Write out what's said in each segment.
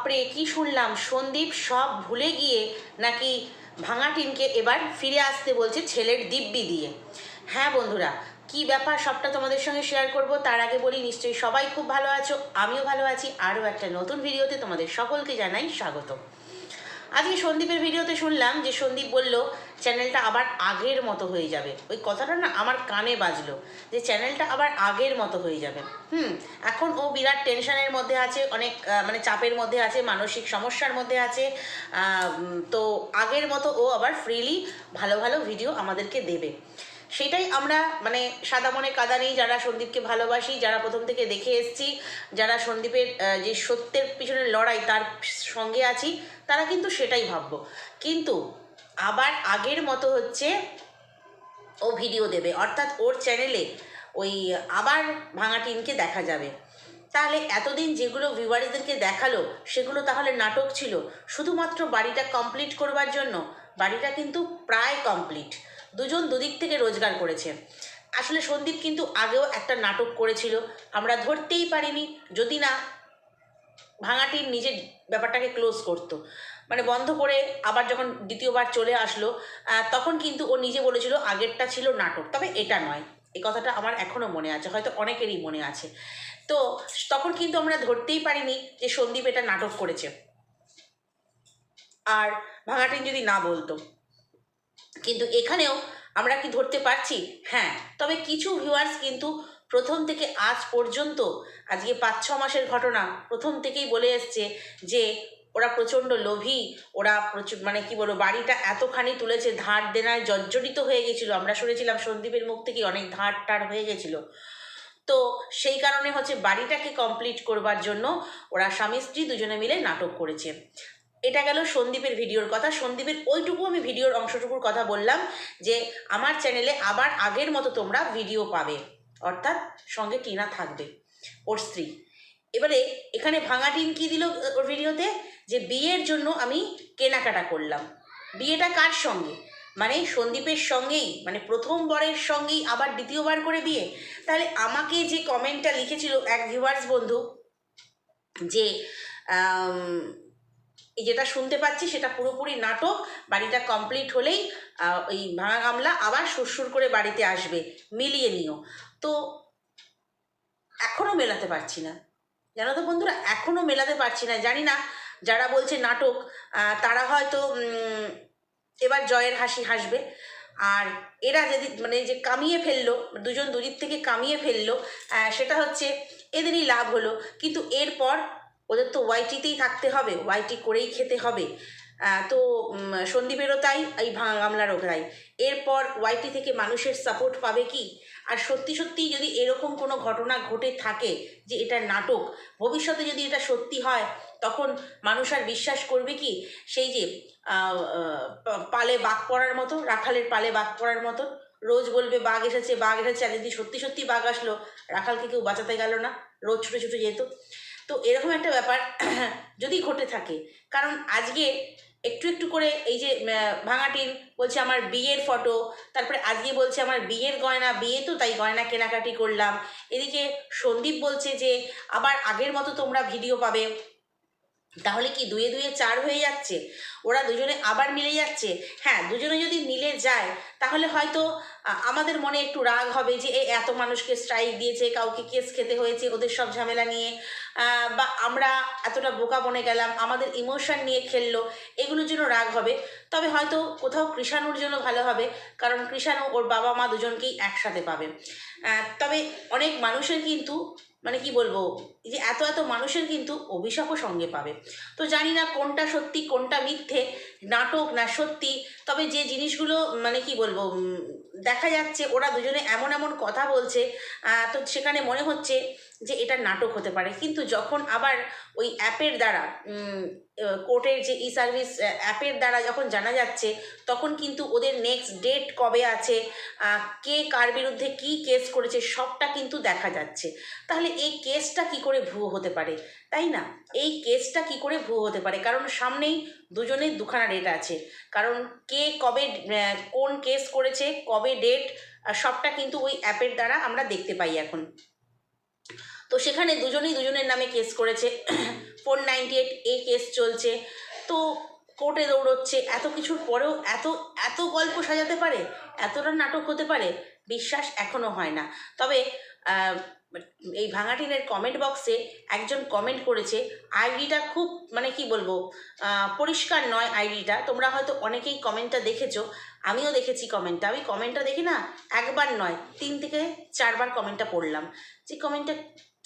বাপরে, কি শুনলাম? সন্দীপ সব ভুলে গিয়ে নাকি ভাঙা টিমকে এবার ফিরে আসতে বলছে ছেলের দিব্যি দিয়ে। হ্যাঁ বন্ধুরা, কি ব্যাপার সবটা তোমাদের সঙ্গে শেয়ার করব? তার আগে বলি, নিশ্চয়ই সবাই খুব ভালো আছো, আমিও ভালো আছি। আরও একটা নতুন ভিডিওতে তোমাদের সকলকে জানাই স্বাগত আজকে সন্দীপের ভিডিওতে শুনলাম যে সন্দীপ বলল, চ্যানেলটা আবার আগের মতো হয়ে যাবে। ওই কথাটা না আমার কানে বাজলো যে চ্যানেলটা আবার আগের মতো হয়ে যাবে। হুম, এখন ও বিরাট টেনশনের মধ্যে আছে, অনেক মানে চাপের মধ্যে আছে, মানসিক সমস্যার মধ্যে আছে তো আগের মতো ও আবার ফ্রিলি ভালো ভালো ভিডিও আমাদেরকে দেবে। সেটাই আমরা মানে সাদা মনে কাদা নেই, যারা সন্দীপকে ভালোবাসি, যারা প্রথম থেকে দেখে এসেছি, যারা সন্দীপের যে সত্যের পিছনে লড়াই তার সঙ্গে আছি, তারা কিন্তু সেটাই ভাববো। কিন্তু আবার আগের মতো হচ্ছে ও ভিডিও দেবে, অর্থাৎ ওর চ্যানেলে ওই আবার ভাঙা টিনকে দেখা যাবে। তাহলে এতদিন যেগুলো ভিউয়ার্সদেরকে দেখাল, সেগুলো তাহলে নাটক ছিল। শুধুমাত্র বাড়িটা কমপ্লিট করবার জন্য, বাড়িটা কিন্তু প্রায় কমপ্লিট দুজন দুদিক থেকে রোজগার করেছে। আসলে সন্দীপ কিন্তু আগেও একটা নাটক করেছিল। আমরা ধরতেই পারিনি, যদি না ভাঙাটির নিজের ব্যাপারটাকে ক্লোজ করতো। মানে বন্ধ করে আবার যখন দ্বিতীয়বার চলে আসলো তখন কিন্তু ও নিজে বলেছিল আগেরটা ছিল নাটক। তবে এটা নয় এই কথাটা আমার এখনও মনে আছে, হয়তো অনেকেরই মনে আছে। তো তখন কিন্তু আমরা ধরতেই পারিনি যে সন্দীপ এটা নাটক করেছে। আর ভাঙাটিন যদি না বলতো। কিন্তু এখানেও আমরা কি ধরতে পারছি? হ্যাঁ তবে কিছু ভিউয়ার্স কিন্তু প্রথম থেকে আজ পর্যন্ত, আজকে পাঁচ, ছ মাসের ঘটনা, প্রথম থেকেই বলে এসছে যে ওরা প্রচণ্ড লোভী, ওরা প্রচুর মানে কি বলব, বাড়িটা এতখানি তুলেছে, ধার দেনায় জর্জরিত হয়ে গেছিল। আমরা শুনেছিলাম সন্দীপের মুখ থেকে অনেক ধার টার হয়ে গেছিল। তো সেই কারণে হচ্ছে বাড়িটাকে কমপ্লিট করবার জন্য ওরা স্বামী স্ত্রী দুজনে মিলে নাটক করেছে। এটা গেল সন্দীপের ভিডিওর কথা। সন্দীপের ওইটুকু আমি ভিডিওর অংশটুকুর কথা বললাম যে, আমার চ্যানেলে আবার আগের মতো তোমরা ভিডিও পাবে। অর্থাৎ সঙ্গে টিনা থাকবে, ওর স্ত্রী। এবারে এখানে ভাঙা টিন কি দিল ওর ভিডিওতে? যে বিয়ের জন্য আমি কেনাকাটা করলাম। বিয়েটা কার সঙ্গে? মানে সন্দীপের সঙ্গেই মানে প্রথম বরের সঙ্গেই আবার দ্বিতীয়বার করে বিয়ে? তাহলে আমাকে যে কমেন্টটা লিখেছিল এক ভিউয়ার্স বন্ধু, যে যেটা শুনতে পাচ্ছি সেটা পুরোপুরি নাটক, বাড়িটা কমপ্লিট হলেই ওই ভাঙা গামলা আবার সুরসুর করে বাড়িতে আসবে, মিলিয়ে নিও। তো এখনও মেলাতে পারছি না। জানো তো বন্ধুরা এখনও মেলাতে পারছি না, জানি না যারা বলছে নাটক তারা হয়তো এবার জয়ের হাসি হাসবে। আর এরা যদি মানে যে কামিয়ে ফেলল, দুজন দুদিক থেকে কামিয়ে ফেলল সেটা হচ্ছে, এদেরই লাভ হলো। কিন্তু এরপর ওদের তো ওয়াইটিতেই থাকতে হবে ওয়াইটি করেই খেতে হবে। তো সন্দীপেরও তাই, এই ভাঙা গামলারও তাই। এরপর ওয়াইটি থেকে মানুষের সাপোর্ট পাবে কি? আর সত্যি সত্যি যদি এরকম কোনো ঘটনা ঘটে থাকে যে এটা নাটক, ভবিষ্যতে যদি এটা সত্যি হয়, তখন মানুষ আর বিশ্বাস করবে কি? সেই যে পালে বাঘ পড়ার মতো, রাখালের পালে বাঘ পড়ার মতো। রোজ বলবে, বাঘ এসেছে বাঘ এসেছে। আর যদি সত্যি সত্যি বাঘ আসলো, রাখালকে কেউ বাঁচাতে গেল না, রোজ ছুটে ছুটে যেত। তো এরকম একটা ব্যাপার যদি ঘটে থাকে। কারণ আজকে একটু একটু করে এই যে ভাঙাটির বলছে আমার বিয়ের ফটো তারপরে আজকে বলছে আমার বিয়ের গয়না, বিয়ে তো তাই গয়না কেনাকাটি করলাম। এদিকে সন্দীপ বলছে যে, আবার আগের মতো তোমরা ভিডিও পাবে। তাহলে কি দুয়ে দুয়ে চার হয়ে যাচ্ছে? ওরা দুজনে আবার মিলে যাচ্ছে? হ্যাঁ দুজনে যদি মিলে যায়, তাহলে হয়তো আমাদের মনে একটু রাগ হবে যে, এ, এত মানুষকে স্ট্রাইক দিয়েছে, কাউকে কেস খেতে হয়েছে, ওদের সব ঝামেলা নিয়ে। বা আমরা এতটা বোকা বনে গেলাম, আমাদের ইমোশন নিয়ে খেললো, এগুলোর জন্য রাগ হবে। তবে হয়তো কোথাও কৃষাণুর জন্য ভালো হবে, কারণ কৃষাণু ওর বাবা মা দুজনকেই একসাথে পাবে। তবে অনেক মানুষের কিন্তু মানে কি বলব? যে এত এত মানুষের কিন্তু অভিশাপও সঙ্গে পাবে। তো জানি না কোনটা সত্যি, কোনটা মিথ্যে, নাটক না সত্যি, তবে যে জিনিসগুলো মানে কি বলব দেখা যাচ্ছে ওরা দুজনে এমন এমন কথা বলছে তো সেখানে মনে হচ্ছে যে এটা নাটক হতে পারে। কিন্তু যখন আবার ওই অ্যাপের দ্বারা কোর্টের যে ই সার্ভিস অ্যাপের দ্বারা যখন জানা যাচ্ছে, তখন কিন্তু ওদের নেক্সট ডেট কবে আছে কে কার বিরুদ্ধে কি কেস করেছে, সবটা কিন্তু দেখা যাচ্ছে। তাহলে এই কেসটা কি করে ভুয়ো হতে পারে? তাই না? এই কেসটা কি করে ভুয়ো হতে পারে? কারণ সামনেই দুজনের দুখানা ডেট আছে। কারণ কে কবে কোন কেস করেছে, কবে ডেট সবটা কিন্তু ওই অ্যাপের দ্বারা আমরা দেখতে পাই এখন। তো সেখানে দুজনেই দুজনের নামে কেস করেছে। Four ninety eight A case চলছে। তো কোর্টে দৌড়চ্ছে। এত কিছুর পরেও এত এত গল্প সাজাতে পারে? এতটা নাটক হতে পারে? বিশ্বাস এখনও হয় না। তবে এই ভাঙাটিনের কমেন্ট বক্সে একজন কমেন্ট করেছে আইডিটা খুব মানে কি বলব পরিষ্কার নয় আইডিটা তোমরা হয়তো অনেকেই কমেন্টটা দেখেছ। আমিও দেখেছি কমেন্টটা আমি কমেন্টটা দেখি না, একবার নয়, তিন থেকে চারবার কমেন্টটা পড়লাম। যে কমেন্টটা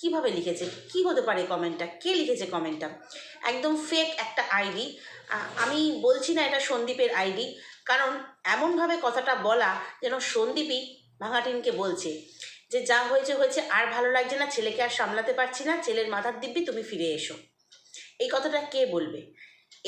কীভাবে লিখেছে? কি হতে পারে কমেন্টটা কে লিখেছে কমেন্টটা একদম ফেক একটা আইডি আমি বলছি না এটা সন্দীপের আইডি কারণ এমনভাবে কথাটা বলা যেন সন্দীপই ভাঙাটিনকে বলছে যে, যা হয়েছে হয়েছে, আর ভালো লাগছে না, ছেলেকে আর সামলাতে পারছি না, ছেলের মাথার দিব্যি, তুমি ফিরে এসো। এই কথাটা কে বলবে?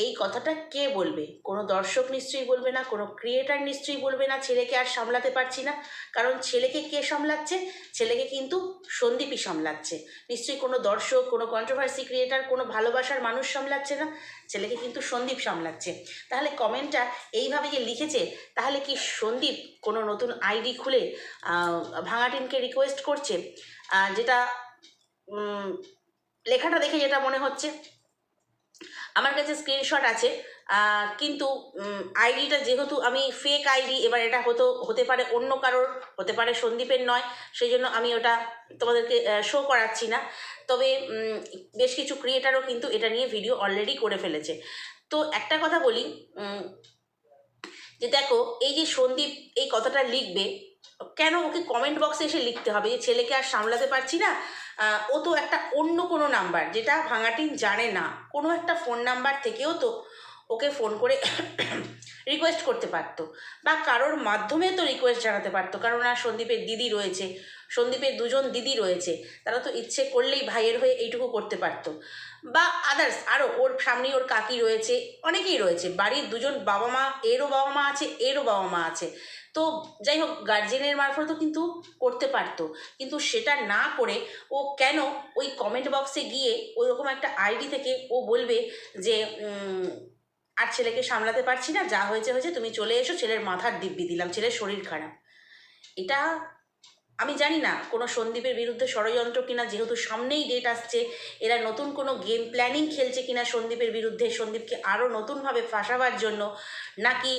এই কথাটা কে বলবে? কোনো দর্শক নিশ্চয়ই বলবে না, কোনো ক্রিয়েটার নিশ্চয়ই বলবে না ছেলেকে আর সামলাতে পারছি না। কারণ ছেলেকে কে সামলাচ্ছে? ছেলেকে কিন্তু সন্দীপই সামলাচ্ছে। নিশ্চয়ই কোনো দর্শক, কোনো কন্ট্রোভার্সি ক্রিয়েটার কোনো ভালোবাসার মানুষ সামলাচ্ছে না। ছেলেকে কিন্তু সন্দীপ সামলাচ্ছে। তাহলে কমেন্টটা এইভাবে যে লিখেছে, তাহলে কি সন্দীপ কোনো নতুন আইডি খুলে ভাঙাটিনকে রিকোয়েস্ট করছে? যেটা লেখাটা দেখে যেটা মনে হচ্ছে। আমার কাছে স্ক্রিনশট আছে কিন্তু আইডিটা যেহেতু আমি ফেক আইডি এবার এটা হতো, হতে পারে অন্য কারোর, হতে পারে সন্দীপের নয় সেই জন্য আমি ওটা তোমাদেরকে শো করাচ্ছি না। তবে বেশ কিছু ক্রিয়েটারও কিন্তু এটা নিয়ে ভিডিও অলরেডি করে ফেলেছে। তো একটা কথা বলি যে দেখো, এই যে সন্দীপ এই কথাটা লিখবে, কেন ওকে কমেন্ট বক্সে এসে লিখতে হবে? যে ছেলেকে আর সামলাতে পারছি না? ও তো একটা অন্য কোনো নাম্বার, যেটা ভাঙাটিন জানে না। কোনো একটা ফোন নাম্বার থেকেও তো ওকে ফোন করে রিকোয়েস্ট করতে পারতো, বা কারোর মাধ্যমে তো রিকোয়েস্ট জানাতে পারতো, কারণ আর সন্দীপের দিদি রয়েছে, সন্দীপের দুজন দিদি রয়েছে, তারা তো ইচ্ছে করলেই ভাইয়ের হয়ে এইটুকু করতে পারতো। বা আদার্স আরও ওর সামনে ওর কাকি রয়েছে, অনেকেই রয়েছে, বাড়ির দুজন বাবা মা, এরও বাবা মা আছে, এরও বাবা মা আছে। তো যাই হোক গার্জেনের মারফতও কিন্তু করতে পারতো। কিন্তু সেটা না করে ও কেন ওই কমেন্ট বক্সে গিয়ে ওইরকম একটা আইডি থেকে ও বলবে যে আর ছেলেকে সামলাতে পারছি না, যা হয়েছে হয়েছে, তুমি চলে এসো, ছেলের মাথার দিব্যি দিলাম, ছেলের শরীর খারাপ। এটা আমি জানি না কোনো সন্দীপের বিরুদ্ধে ষড়যন্ত্র কিনা, যেহেতু সামনেই ডেট আসছে, এরা নতুন কোনো গেম প্ল্যানিং খেলছে কিনা সন্দীপের বিরুদ্ধে, সন্দীপকে আরও নতুনভাবে ফাঁসাবার জন্য, নাকি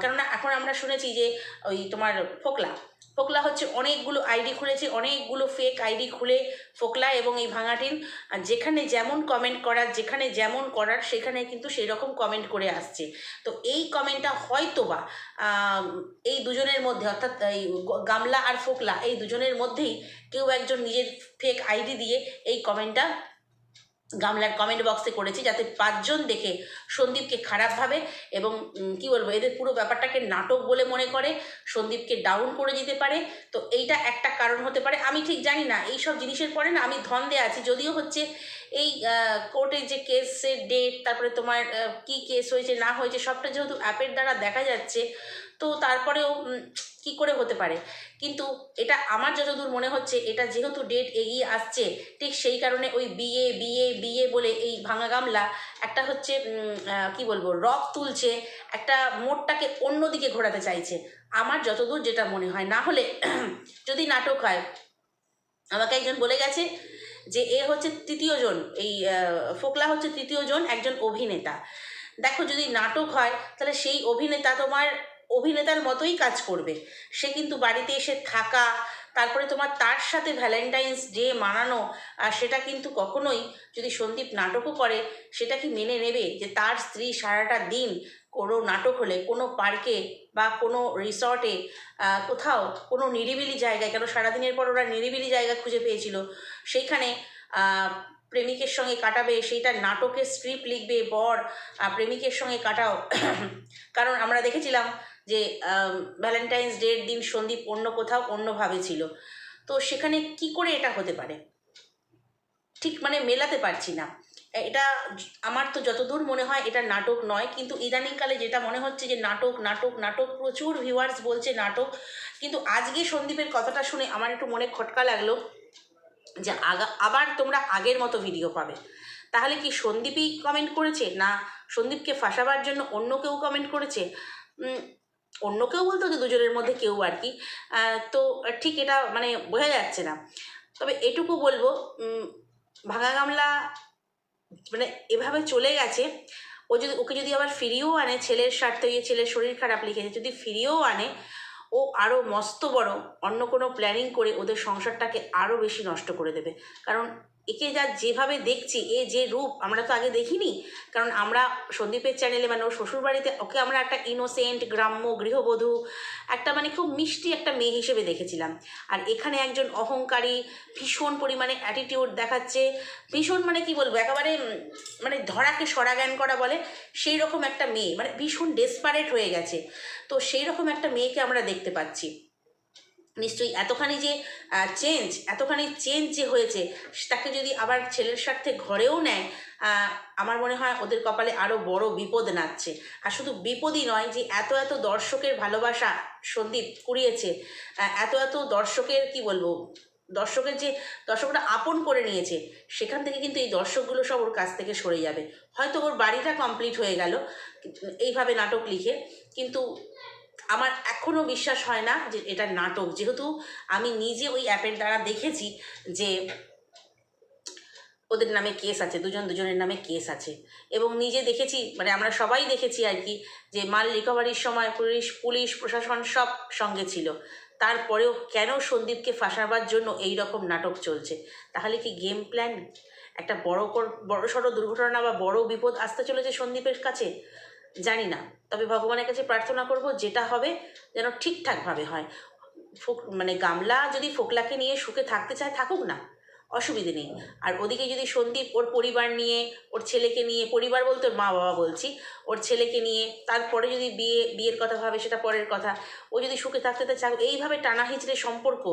কেননা এখন আমরা শুনেছি যে ওই তোমার ফোকলা ফোকলা হচ্ছে অনেকগুলো আইডি খুলেছে, অনেকগুলো ফেক আইডি খুলে ফোকলা এবং এই ভাঙাটিন। যেখানে যেমন কমেন্ট করার, যেখানে যেমন করার, সেখানে কিন্তু সেই রকম কমেন্ট করে আসছে। তো এই কমেন্টটা হয়তো বা এই দুজনের মধ্যে, অর্থাৎ এই গামলা আর ফোকলা, এই দুজনের মধ্যেই কেউ একজন নিজের ফেক আইডি দিয়ে এই কমেন্টটা গামলার কমেন্ট বক্সে করেছি যাতে পাঁচজন দেখে সন্দীপকে খারাপভাবে এবং কি বলব, এদের পুরো ব্যাপারটাকে নাটক বলে মনে করে সন্দীপকে ডাউন করে দিতে পারে। তো এইটা একটা কারণ হতে পারে। আমি ঠিক জানি না, এই সব জিনিসের পরে না আমি ধন্দে আছি। যদিও হচ্ছে এই কোর্টের যে কেসের ডেট তারপরে তোমার কি কেস হয়েছে, না হয়েছে, সবটা যেহেতু অ্যাপের দ্বারা দেখা যাচ্ছে তো তারপরেও কি করে হতে পারে? কিন্তু এটা আমার যতদূর মনে হচ্ছে, এটা যেহেতু ডেট এগিয়ে আসছে, ঠিক সেই কারণে ওই বিয়ে বিয়ে বিয়ে বলে এই ভাঙা গামলা একটা হচ্ছে কি বলব রক তুলছে, একটা মোড়টাকে অন্যদিকে ঘোরাতে চাইছে। আমার যতদূর যেটা মনে হয়, না হলে যদি নাটক হয়, আমাকে একজন বলে গেছে যে এ হচ্ছে তৃতীয় জন, এই ফোকলা হচ্ছে তৃতীয় জন একজন অভিনেতা। দেখো যদি নাটক হয়, তাহলে সেই অভিনেতা তোমার অভিনেতার মতোই কাজ করবে। সে কিন্তু বাড়িতে এসে থাকা, তারপরে তোমার তার সাথে ভ্যালেন্টাইন্স ডে মানানো, আর সেটা কিন্তু কখনোই যদি সন্দীপ নাটকও করে, সেটা কি মেনে নেবে যে তার স্ত্রী সারাটা দিন কোনো নাটক হলে, কোনো পার্কে বা কোনো রিসর্টে কোথাও কোনো নিরিবিলি জায়গায়, কেন সারাদিনের পর ওরা নিরিবিলি জায়গা খুঁজে পেয়েছিল, সেইখানে প্রেমিকের সঙ্গে কাটাবে, সেইটা নাটকের স্ক্রিপ্ট লিখবে, বর প্রেমিকের সঙ্গে কাটাও। কারণ আমরা দেখেছিলাম যে ভ্যালেন্টাইন্স ডের দিন সন্দীপ অন্য কোথাও অন্যভাবে ছিল। তো সেখানে কি করে এটা হতে পারে? ঠিক মানে মেলাতে পারছি না। এটা আমার তো যতদূর মনে হয় এটা নাটক নয়, কিন্তু ইদানিংকালে যেটা মনে হচ্ছে যে নাটক নাটক নাটক, প্রচুর ভিউয়ার্স বলছে নাটক। কিন্তু আজকে সন্দীপের কথাটা শুনে আমার একটু মনে খটকা লাগল যে আগা, আবার তোমরা আগের মতো ভিডিও পাবে। তাহলে কি সন্দীপই কমেন্ট করেছে? না সন্দীপকে ফাঁসাবার জন্য অন্য কেউ কমেন্ট করেছে? অন্য কেউ বলতো যে দুজনের মধ্যে কেউ আর কি। তো ঠিক এটা মানে বোঝা যাচ্ছে না। তবে এটুকু বলব ভাঙা গামলা মানে এভাবে চলে গেছে। ও যদি, ওকে যদি আবার ফিরিয়েও আনে, ছেলের স্বার্থে ছেলের শরীর খারাপ লিখেছে, যদি ফিরিয়েও আনে ও আরও মস্ত বড় অন্য কোনো প্ল্যানিং করে ওদের সংসারটাকে আরও বেশি নষ্ট করে দেবে। কারণ একে যা যেভাবে দেখছি, এ যে রূপ আমরা তো আগে দেখিনি। কারণ আমরা সন্দীপের চ্যানেলে মানে ওর শ্বশুরবাড়িতে ওকে আমরা একটা ইনোসেন্ট গ্রাম্য, গৃহবধূ, একটা মানে খুব মিষ্টি একটা মেয়ে হিসেবে দেখেছিলাম। আর এখানে একজন অহংকারী, ভীষণ পরিমাণে অ্যাটিটিউড দেখাচ্ছে। ভীষণ মানে কি বলব? একেবারে মানে ধরাকে সরা করা বলে সেই রকম একটা মেয়ে মানে ভীষণ ডেসপারেট হয়ে গেছে। তো সেই রকম একটা মেয়েকে আমরা দেখতে পাচ্ছি। নিশ্চয়ই এতখানি যে চেঞ্জ এতখানি চেঞ্জ যে হয়েছে, তাকে যদি আবার ছেলের স্বার্থে ঘরেও নেয় আমার মনে হয় ওদের কপালে আরও বড় বিপদ নাচছে। আর শুধু বিপদই নয় যে, এত এত দর্শকের ভালোবাসা সন্দীপ কুড়িয়েছে এত এত দর্শকের, কি বলব দর্শকের যে, দর্শকরা আপন করে নিয়েছে, সেখান থেকে কিন্তু এই দর্শকগুলো সব ওর কাছ থেকে সরে যাবে। হয়তো ওর বাড়িটা কমপ্লিট হয়ে গেল, এইভাবে নাটক লিখে, কিন্তু আমার এখনও বিশ্বাস হয় না যে এটা নাটক। যেহেতু আমি নিজে ওই অ্যাপের দ্বারা দেখেছি যে ওদের নামে কেস আছে, দুজন দুজনের নামে কেস আছে। এবং নিজে দেখেছি মানে আমরা সবাই দেখেছি আর কি, যে মাল রিকভারির সময় পুলিশ পুলিশ, প্রশাসন সব সঙ্গে ছিল। তারপরেও কেন সন্দীপকে ফাঁসাবার জন্য এই রকম নাটক চলছে? তাহলে কি গেম প্ল্যান একটা বড় বড় সড়ো দুর্ঘটনা বা বড় বিপদ আসতে চলেছে সন্দীপের কাছে? জানি না। তবে ভগবানের কাছে প্রার্থনা করব যেটা হবে যেন ঠিকঠাকভাবে হয়। ফোক মানে গামলা যদি ফোকলাকে নিয়ে সুখে থাকতে চায়, থাকুক না। অসুবিধে নেই। আর ওদিকে যদি সন্দীপ ওর পরিবার নিয়ে, ওর ছেলেকে নিয়ে, পরিবার বলতে ওর মা বাবা বলছি, ওর ছেলেকে নিয়ে, তারপরে যদি বিয়ে, বিয়ের কথা ভাবে সেটা পরের কথা, ও যদি সুখে থাকতে চাক, এইভাবে টানা হিচড়ে সম্পর্ক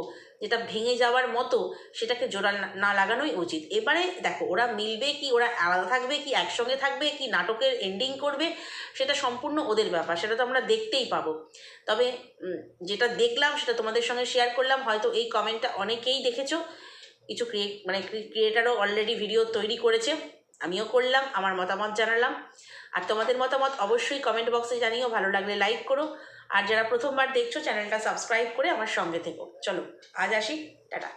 যেটা ভেঙে যাওয়ার মতো সেটাকে জোড়া না লাগানোই উচিত। এবারে দেখো, ওরা মিলবে কি, ওরা আলাদা থাকবে কি, একসঙ্গে থাকবে কি, নাটকের এন্ডিং করবে, সেটা সম্পূর্ণ ওদের ব্যাপার, সেটা তো আমরা দেখতেই পাবো। তবে যেটা দেখলাম, সেটা তোমাদের সঙ্গে শেয়ার করলাম, হয়তো এই কমেন্টটা অনেকেই দেখেছ। কিছু ক্রিয়ে মানে ক্রিয়েটারও অলরেডি ভিডিও তৈরি করেছে। আমিও করলাম, আমার মতামত জানালাম। আর তোমাদের মতামত অবশ্যই কমেন্ট বক্সে জানিও, ভালো লাগলে লাইক করো। আর যারা প্রথমবার দেখছ চ্যানেলটা সাবস্ক্রাইব করে আমার সঙ্গে থেকো। চলো, আজ আসি, টাটা।